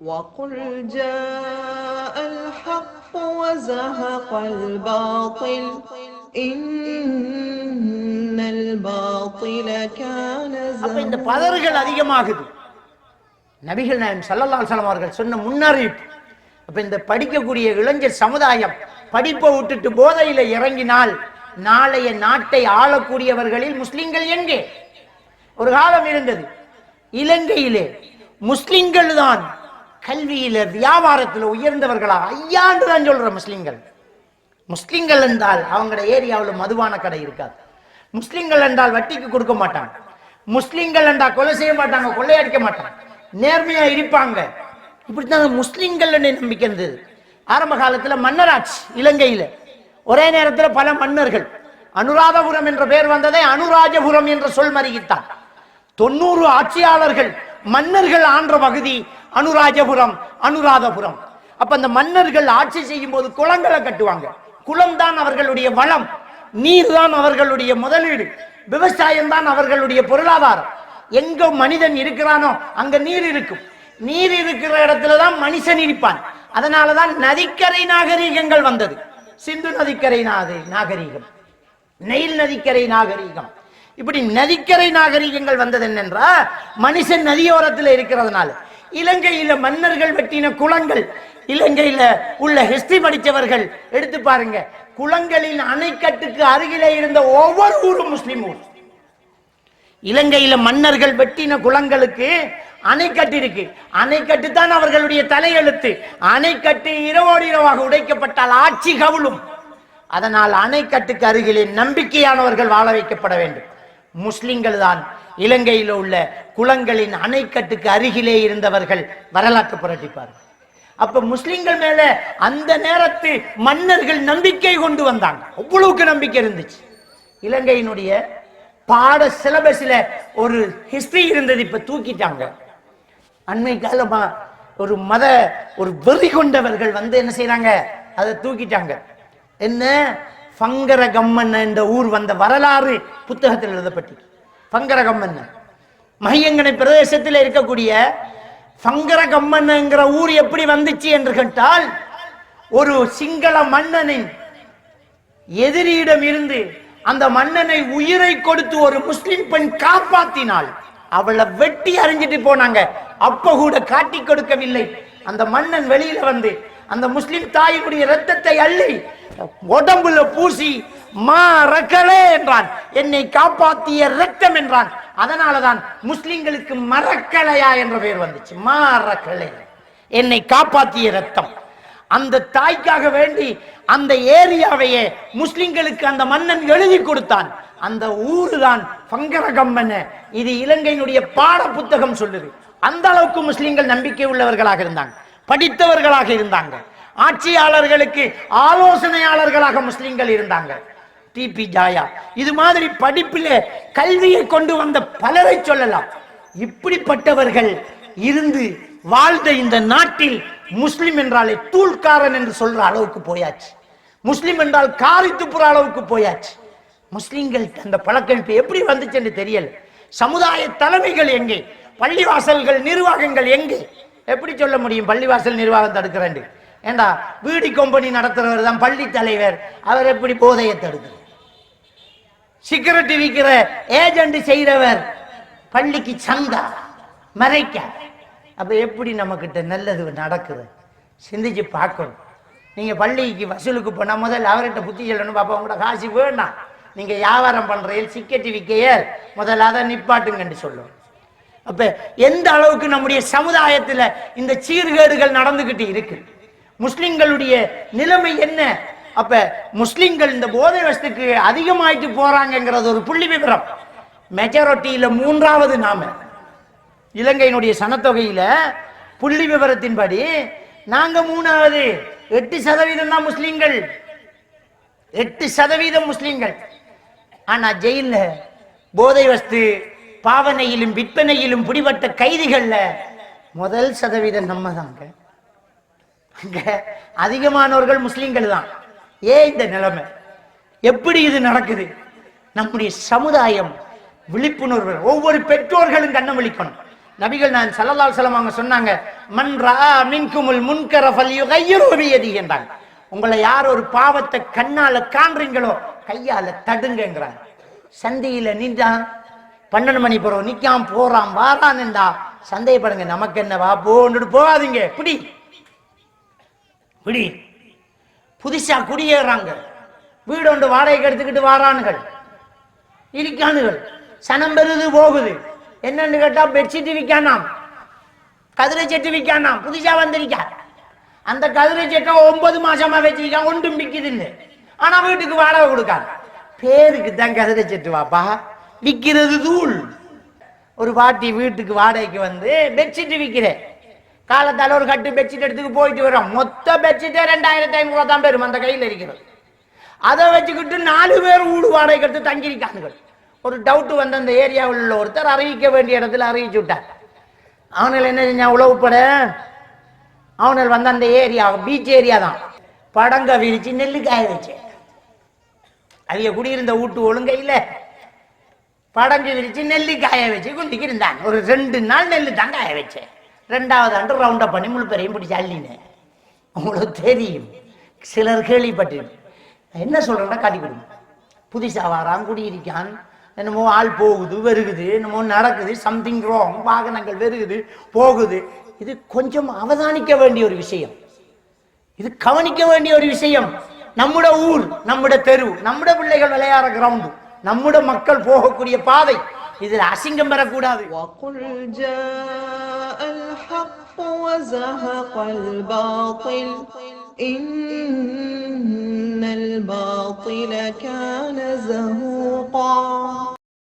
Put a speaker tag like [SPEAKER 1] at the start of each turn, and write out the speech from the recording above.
[SPEAKER 1] وقل جاء الحق وزهق الباطل إن الباطل كان
[SPEAKER 2] அப்ப இந்த
[SPEAKER 1] زهوقا
[SPEAKER 2] பதறுகள் அதிகமாகுது நபிகள் நாயம் சல்லல்லாஹு அலைஹி வஸல்லம் அவர்கள் சொன்ன முன்னறிவிப்பு அப்ப இந்த படிக்கக்கூடிய இளைஞர் சமுதாயம் படிப்பை விட்டுட்டு போதையில இறங்கினால் நாளைய நாட்டை ஆளக்கூடியவர்களில் முஸ்லிம்கள் எங்கே ஒரு காலம் இருந்தது இலங்கையிலே முஸ்லிம்கள் தான் கல்வியில வியாபாரத்தில் உயர்ந்தவர்களா? ஐயாண்டு தான் சொல்ற முஸ்லீம்கள். முஸ்லீம்கள் என்றால் அவங்களோட ஏரியாவில் மதுபான கடை இருக்காது. முஸ்லீம்கள் என்றால் வட்டிக்கு கொடுக்க மாட்டாங்க. முஸ்லீம்கள் என்றால் கொலை செய்ய மாட்டாங்க கொள்ளையடிக்க மாட்டாங்க. நேர்மையா இருப்பாங்க. இப்படித்தான் முஸ்லீம்கள் நம்பிக்கை இருந்தது. ஆரம்ப காலத்துல மன்னராட்சி இலங்கையில. ஒரே நேரத்துல பல மன்னர்கள். அனுராதபுரம் என்ற பெயர் வந்ததை அனுராஜபுரம் என்ற சொல் மருகித்தான் தொண்ணூறு ஆட்சியாளர்கள் மன்னர்கள் ஆன்ற பகுதி அனுராஜபுரம் அனுராதபுரம். அப்ப அந்த மன்னர்கள் ஆட்சி செய்யும் போது குளங்களை கட்டுவாங்க. குளம் தான் அவர்களுடைய வளம். நீர் தான் அவர்களுடைய முதலீடு. விவசாயம் தான் அவர்களுடைய பொருளாதாரம். எங்க மனிதன் இருக்கிறானோ அங்க நீர் இருக்கும். நீர் இருக்கிற இடத்துல தான் மனுஷன் இருப்பான். அதனாலதான் நதிக்கரை நாகரீகங்கள் வந்தது. சிந்து நதிக்கரை நாகரீகம். நெயில் நதிக்கரை நாகரீகம். இப்படி நதிக்கரை நாகரீகங்கள் வந்தது என்னென்றா? மனுஷன் நதியோரத்தில் இருக்கிறதுனால. இலங்கையில மன்னர்கள் வெட்டின குளங்கள் இலங்கையில உள்ள ஹிஸ்டரி படித்தவர்கள் எடுத்து பாருங்க. குளங்களின் அணைக்கட்டுக்கு அருகிலே இருந்த ஒவ்வொரு ஊரும் முஸ்லிம் ஊர். இலங்கையில மன்னர்கள் வெட்டின குளங்களுக்கு அணைக்கட்டு இருக்கு. அணைக்கட்டு தான் அவர்களுடைய தலையெழுத்து. அணைக்கட்டு இரவோடு இரவாக உடைக்கப்பட்டால் ஆட்சி கவுளும் அதனால் அணைக்கட்டுக்கு அருகிலே நம்பிக்கையானவர்கள் வாழ வைக்கப்பட வேண்டும். முஸ்லிம்கள் தான் இலங்கையில் உள்ள குளங்களின் அணைக்கட்டுக்கு அருகிலே இருந்தவர்கள் வரலாற்று புரட்டிப்பார்கள். அப்ப முஸ்லிம்கள் மேல அந்த நேரத்து மன்னர்கள் நம்பிக்கை கொண்டு வந்தாங்க. அவ்வளவுக்கு நம்பிக்கை இருந்துச்சு. இலங்கையினுடைய பாட சிலபஸில் ஒரு ஹிஸ்டரி இருந்தது இப்ப தூக்கிட்டாங்க. அண்மை காலமா ஒரு மத ஒரு வெறி கொண்டவர்கள் வந்து என்ன செய்யறாங்க அதை தூக்கிட்டாங்க. என்ன? ஃபங்கரகம்மன் என்ற ஊர் வந்த வரலாறு புத்தகத்தில் எழுதப்பட்டு பங்கரகம்மன் மையங்கனை பிரதேசத்தில் இருக்கக்கூடிய ஃபங்கரகம்மன்ங்கிற ஊர் எப்படி வந்துச்சு என்று கேட்டால் ஒரு சிங்கள மன்னனின் எதிரியிடம் இருந்து அந்த மன்னனை உயிரை கொடுத்து ஒரு முஸ்லிம் பெண் காப்பாத்தினாள் அவளை வெட்டி அறிஞ்சிட்டு போனாங்க. அப்ப கூட காட்டி கொடுக்கவில்லை. அந்த மன்னன் வெளியில வந்து அந்த முஸ்லிம் தாயினுடைய ரத்தத்தை அள்ளி உடம்புல பூசி மறக்கலே என்றான். என்னை காப்பாத்திய ரத்தம் என்றான். அதனாலதான் முஸ்லிம்களுக்கு மறக்கலையா என்ற பெயர் வந்துச்சு. மறக்கலை என்னை காப்பாத்திய ரத்தம். அந்த தாய்க்காக வேண்டி அந்த ஏரியாவையே முஸ்லிம்களுக்கு அந்த மன்னன் எழுதி கொடுத்தான். அந்த ஊரு தான் இது இலங்கையினுடைய பாட புத்தகம் சொல்லுது. அந்த அளவுக்கு முஸ்லிம்கள் நம்பிக்கை உள்ளவர்களாக இருந்தாங்க. படித்தவர்களாக இருந்தாங்க. ஆட்சியாளர்களுக்கு ஆலோசனையாளர்களாக முஸ்லிம்கள் இருந்தாங்க. டிபி ஜாயா இது மாதிரி படிப்பிலே கல்வியை கொண்டு வந்த பலரை சொல்லலாம். இப்படிப்பட்டவர்கள் இருந்து வாழ்ந்த இந்த நாட்டில் முஸ்லிம் என்றாலே தூள்காரன் என்று சொல்ற அளவுக்கு போயாச்சு. முஸ்லிம் என்றால் காரி துப்புற அளவுக்கு போயாச்சு. முஸ்லிம்கள் அந்த பழக்கழிப்பு எப்படி எப்படி வந்துச்சுன்னு தெரியல. சமுதாய தலைமைகள் எங்கே? பள்ளிவாசல்கள் நிர்வாகங்கள் எங்கே? எப்படி சொல்ல முடியும்? பள்ளிவாசல் நிர்வாகம் தடுக்கிறேன் ஏண்டா வீடி கம்பெனி நடத்துறவர் தான் பள்ளி தலைவர். அவர் எப்படி போதையை தடுக்கிறார் சிகரெட் விற்கிற ஏஜென்ட் செய்கிறவர் பள்ளிக்கு சந்தா மறைக்க. அப்ப எப்படி நம்மக்கிட்ட நல்லது நடக்குது? சிந்திச்சு பார்க்கணும். நீங்க பள்ளிக்கு வசூலுக்கு போனா முதல்ல அவர்கிட்ட புத்தி சொல்லணும். பாப்பா உங்களோட காசு வேண்டாம் நீங்க வியாபாரம் பண்றீங்க சிக்கெட்டி விற்கைய முதல்ல அதை நிப்பாட்டுங்கன்னு சொல்லும். அப்ப எந்த அளவுக்கு நம்முடைய சமுதாயத்துல இந்த சீர்கேடுகள் நடந்துகிட்டு இருக்கு? முஸ்லிம்களுடைய நிலைமை என்ன? அப்ப முஸ்லிம்கள் இந்த போதை வசத்துக்கு அதிகமாயிட்டு போறாங்கங்கிறது ஒரு புள்ளி விவரம். மெஜாரிட்டியில மூன்றாவது நாம. இலங்கையினுடைய சனத்தொகையில புள்ளி விவரத்தின்படி நாங்க மூணாவது எட்டு சதவீதம் தான் முஸ்லிம்கள். எட்டு சதவீதம் முஸ்லிம்கள். ஆனா ஜெயில்ல போதை வஸ்து பாவனையிலும் விற்பனையிலும் பிடிபட்ட கைதிகள்ல முதல் சதவீதம் நம்ம தாங்க. அங்க அதிகமானவர்கள் முஸ்லிம்கள் தான். ஏன் இந்த நிலைமை? எப்படி இது நடக்குது? நம்முடைய சமுதாயம் விழிப்புணர்வு ஒவ்வொரு பெற்றோர்களும் கண்ணம் விழிக்கணும். நபிகள் நான் சல்லல்லால் அலைஹி அவங்க சொன்னாங்க மன் ரா மின்குமுல் முன்கர ஃபல்யுகையிரு பியதி என்றாங்க. உங்களை யார் ஒரு பாவத்தை கண்ணால காண்றீங்களோ கையால தடுங்கிறாங்க சந்தையில நின்றா பன்னெண்டு மணி போறோம் நிக்காம் போறான் வாரான்டா சந்தேகப்படுங்க நமக்கு என்ன வா போன்னுட்டு போகாதீங்க. பிடி. பிடி. புதுசா குடியேறாங்க. வீடு ஒன்று வாடகைக்கு எடுத்துக்கிட்டு வாரானுகள். இருக்கானுகள் சனம் பெறுது போகுது. என்னன்னு கேட்டா பெட்ஷீட் விற்கானாம் கதிரை செட்டு விற்கானாம் புதுசா வந்திருக்கா. அந்த கதிரை செட்டை ஒன்பது மாசமா வச்சிருக்கான் ஒன்றும் விற்கிது இல்லை ஆனா வீட்டுக்கு வாடகை கொடுக்காது. பேருக்கு தான் கதிரை செட்டு வாப்பா. விற்கிறது தூள். ஒரு பாட்டி வீட்டுக்கு வாடகைக்கு வந்து பெட்ஷீட் விற்கிறேன் காலத்தால் ஒரு கட்டு பெட்ஷீட் எடுத்துக்கு போயிட்டு வரோம். மொத்த பெட்ஷீட்டே ரெண்டாயிரத்தி ஐநூறு தான் பெரும் அந்த கையில் இருக்கிறது. அதை வச்சுக்கிட்டு நாலு பேர் வீடு வாடகைக்கு எடுத்து தங்கியிருக்காங்க ஒரு டவுட்டு வந்து அந்த ஏரியாவில் உள்ள ஒருத்தர் அறிவிக்க வேண்டிய இடத்துல அறிவிச்சு விட்டார். அவனில் என்ன செஞ்சான்? உழவுப்பட அவனில் வந்து அந்த ஏரியா பீச் ஏரியா தான். படங்க விரிச்சு நெல்லு காய வச்சு அவங்க குடியிருந்த வீட்டு ஒழுங்கையில் படங்கு விரிச்சு நெல்லு காய வச்சு குண்டிக்கு இருந்தான் ஒரு ரெண்டு நாள் நெல்லு தான் காய வச்சேன். ரெண்டாவது ஆண்டு ரவுண்டப் பண்ணி முழு பெரையும் பிடிச்சி அள்ளினேன். உங்களுக்கு தெரியும். சிலர் கேள்விப்பட்டு என்ன சொல்கிறேன்னா காட்டி கொடுங்க. புதுசாக வாரான் குடியிருக்கான். என்னமோ ஆள் போகுது வருகுது என்னமோ நடக்குது சம்திங் ராங் வாகனங்கள் வருகுது போகுது. இது கொஞ்சம் அவதானிக்க வேண்டிய ஒரு விஷயம். இது கவனிக்க வேண்டிய ஒரு விஷயம். நம்முடைய ஊர் நம்முடைய தெரு நம்முடைய பிள்ளைகள் விளையாடுற கிரவுண்டு நம்முடைய மக்கள் போகக்கூடிய பாதை இதுல அசிங்கம் பெறக்கூடாது
[SPEAKER 1] وقل جاء الحق وزهق الباطل إن الباطل كان زهوقا